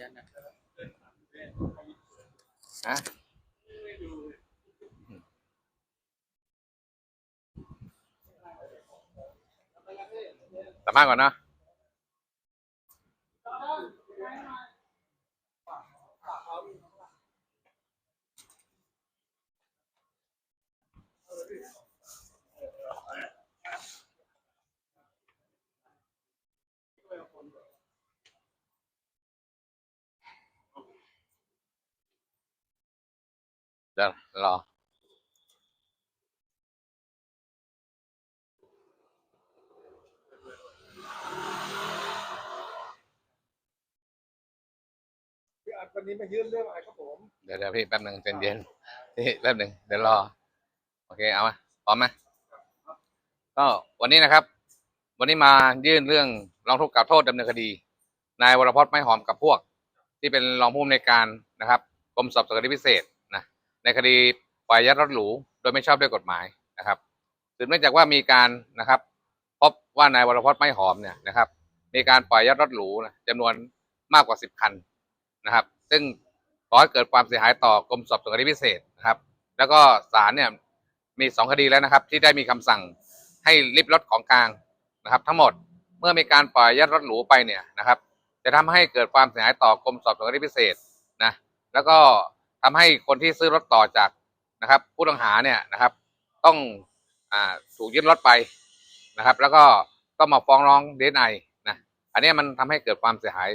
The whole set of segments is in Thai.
ยันนะฮะสัมภาษณ์ก่อน เนอะเดี๋ยวรอพี่อัดวันนี้มายื่นเรื่องอะไรครับผม เดี๋ยวเดี๋ยวพี่แป๊บหนึ่งใจเย็นพี่แป๊บหนึ่งเดี๋ยวรอ โอเคเอามาพร้อมไหมก็วันนี้นะครับ วันนี้มายื่นเรื่องร้องทุกข์กล่าวโทษดำเนินคดี นายวรพจน์ไม่หอมกับพวก ที่เป็นรองผู้อำนวยการนะครับกรมสอบสวนคดีพิเศษนะ ในคดีปล่อยยัดรถหรูโดยไม่ชอบด้วยกฎหมายนะครับสืบเนื่องจากว่ามีการนะครับพบว่านายวรพจน์ไม่หอมเนี่ยนะครับมีการปล่อยยัดรถหรูนะจำนวนมากกว่าสิบคันนะครับ ซึ่งก่อให้เกิดความเสียหายต่อกรมสอบสวนคดีพิเศษนะครับ แล้วก็ศาลเนี่ยมีสองคดีแล้วนะครับ ที่ได้มีคำสั่งให้ริบรถของกลางนะครับ ทั้งหมดเมื่อมีการปล่อยยัดรถหรูไปเนี่ยนะครับ จะทำให้เกิดความเสียหายต่อกรมสอบสวนคดีพิเศษนะแล้วก็ ทำให้คนที่ซื้อรถต่อจากนะครับ ผู้ต้องหาเนี่ยนะครับ ต้องอ่าถูกยึดรถไปนะครับ แล้วก็ต้องมาฟ้องร้องเดนไอนะอันนี้มันทำให้เกิดความเสียหาย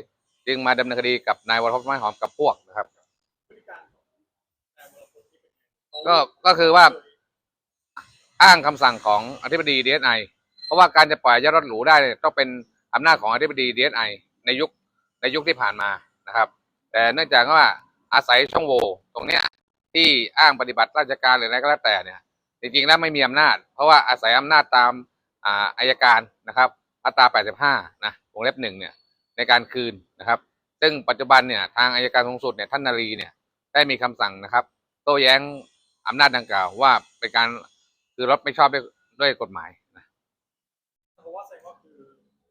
จึงมาดำเนินคดีกับนายวรพจน์ไม้หอมกับพวกนะครับ ก็ก็คือว่าอ้างคำสั่งของอธิบดีดีเอสไอเพราะว่าการจะปล่อยยัดรถหรูได้ต้องเป็นอำนาจของอธิบดีดีเอสไอในยุคในยุคที่ผ่านมานะครับ แต่เนื่องจากว่า อาศัยช่องโหว่ตรงเนี้ยที่อ้างปฏิบัติราชการหรืออะไรก็แล้วแต่เนี่ย จริงๆแล้วไม่มีอำนาจ เพราะว่าอาศัยอำนาจตามอาอายการนะครับ อัตรา 85 นะวงเล็บหนึ่งเนี่ยในการคืนนะครับ ซึ่งปัจจุบันเนี่ยทางอายการสูงสุดเนี่ยท่านนารีเนี่ยได้มีคำสั่งนะครับโต้แย้งอำนาจดังกล่าวว่าเป็นการคือรถไม่ชอบด้วยด้วยกฎหมายนะเพราะว่าแสดงว่าคือ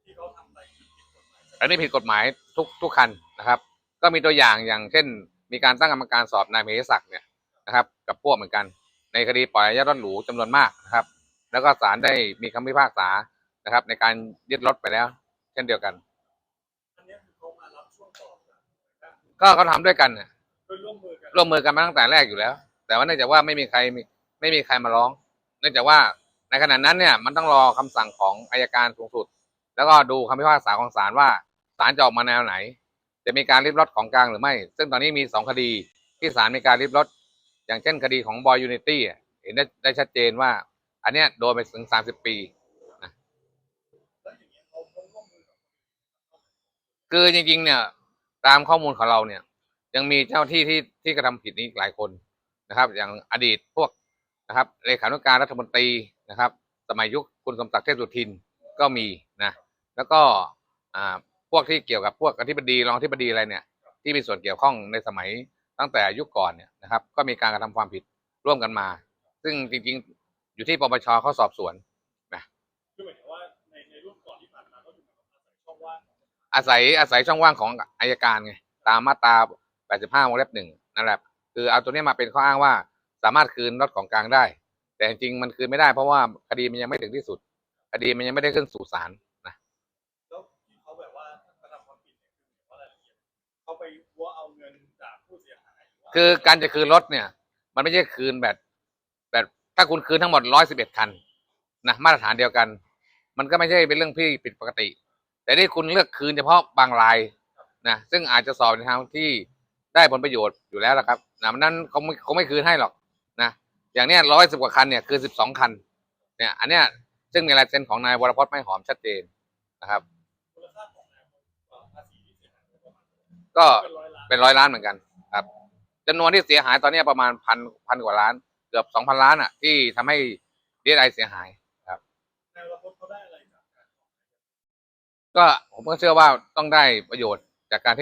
ที่เขาทำไปผิดกฎหมายอันนี้ผิดกฎหมายทุกทุกคันนะครับ ก็มีตัวอย่างอย่างเช่น มีการตั้งกรรมการสอบนายมเหศักดิ์เนี่ยนะครับ กับพวกเหมือนกัน ในคดีปล่อยยัดรถหรูจำนวนมากนะครับ แล้วก็ศาลได้มีคำพิพากษานะครับ ในการยึดรถไปแล้ว เช่นเดียวกันอันเนี้ยคือเขามารับช่วงต่อจากนะครับก็เขาทำด้วยกันเนี่ยโดยร่วมมือกันร่วมมือกันมาตั้งแต่แรกอยู่แล้ว แต่ว่าเนื่องจากว่าไม่มีใครมีไม่มีใครมาร้อง เนื่องจากว่าในขณะนั้นเนี่ยมันต้องรอคำสั่งของอายการสูงสุด แล้วก็ดูคำพิพากษาของศาลว่าศาลจะออกมาแนวไหน จะมีการริบรถของกลางหรือไม่ ซึ่งตอนนี้มีสองคดีที่ศาลมีการริบรถ อย่างเช่นคดีของบอยยูนิตี้เห็นได้ได้ชัดเจนว่า อันเนี้ยโดนไปถึงสามสิบปีแล้วอย่างเงี้ยเขาเขาร่วมมือกับคือจริง ๆ เนี่ย ตามข้อมูลของเราเนี่ย ยังมีเจ้าที่ที่ที่กระทำผิดนี้อีกหลายคนนะครับ อย่างอดีตพวกนะครับเลขานุการรัฐมนตรีนะครับ สมัยยุคคุณสมศักดิ์เทพสุทินก็มีนะ แล้วก็อ่า พวกที่เกี่ยวกับพวกอธิบดีรองอธิบดีอะไรเนี่ย ที่มีส่วนเกี่ยวข้องในสมัยตั้งแต่ยุคก่อนเนี่ยนะครับ ก็มีการกระทำความผิดร่วมกันมา ซึ่งจริงๆ อยู่ที่ปปชเขาสอบสวนนะคือหมายถึงว่าในในรุ่นก่อนที่ผ่านมาก็อยู่กับอาศัยช่องว่างอาศัยอาศัยช่องว่างของอายการไงตามมาตรา 85วงเล็บหนึ่งนั่นแหละคือเอาตัวนี้มาเป็นข้ออ้างว่าสามารถคืนรถของกลางได้ แต่จริงๆมันคืนไม่ได้เพราะว่าคดีมันยังไม่ถึงที่สุด คดีมันยังไม่ได้ขึ้นสู่ศาล ไปวัวเอาเงินจากผู้เสียหายหรือว่าคือการจะคืนรถเนี่ย มันไม่ใช่คืนแบบแบบถ้าคุณคืนทั้งหมด111คันนะมาตรฐานเดียวกัน มันก็ไม่ใช่เป็นเรื่องที่ผิดปกติ แต่ที่คุณเลือกคืนเฉพาะบางรายนะซึ่งอาจจะสอบในทางที่ได้ผลประโยชน์อยู่แล้วละครับนะมันนั้นเขาไม่เขาไม่คืนให้หรอกนะอย่างเนี้ยร้อยสิบกว่าคันเนี่ยคือสิบสองคันเนี่ยอันเนี้ยซึ่งมีลายเซ็นของนายวรพจน์ไม่หอมชัดเจนนะครับ มูลค่าของนายภาษีที่เสียหายประมาณ ก็เป็นร้อยล้านเป็นร้อยล้านเหมือนกันครับจำนวนที่เสียหายตอนเนี้ยประมาณพันพันกว่าล้าน เกือบสองพันล้านอะ ที่ทำให้ดีไอเสียหายนายวัฒน์เขาได้อะไรจากการก็ผมก็เชื่อว่าต้องได้ประโยชน์จากการที่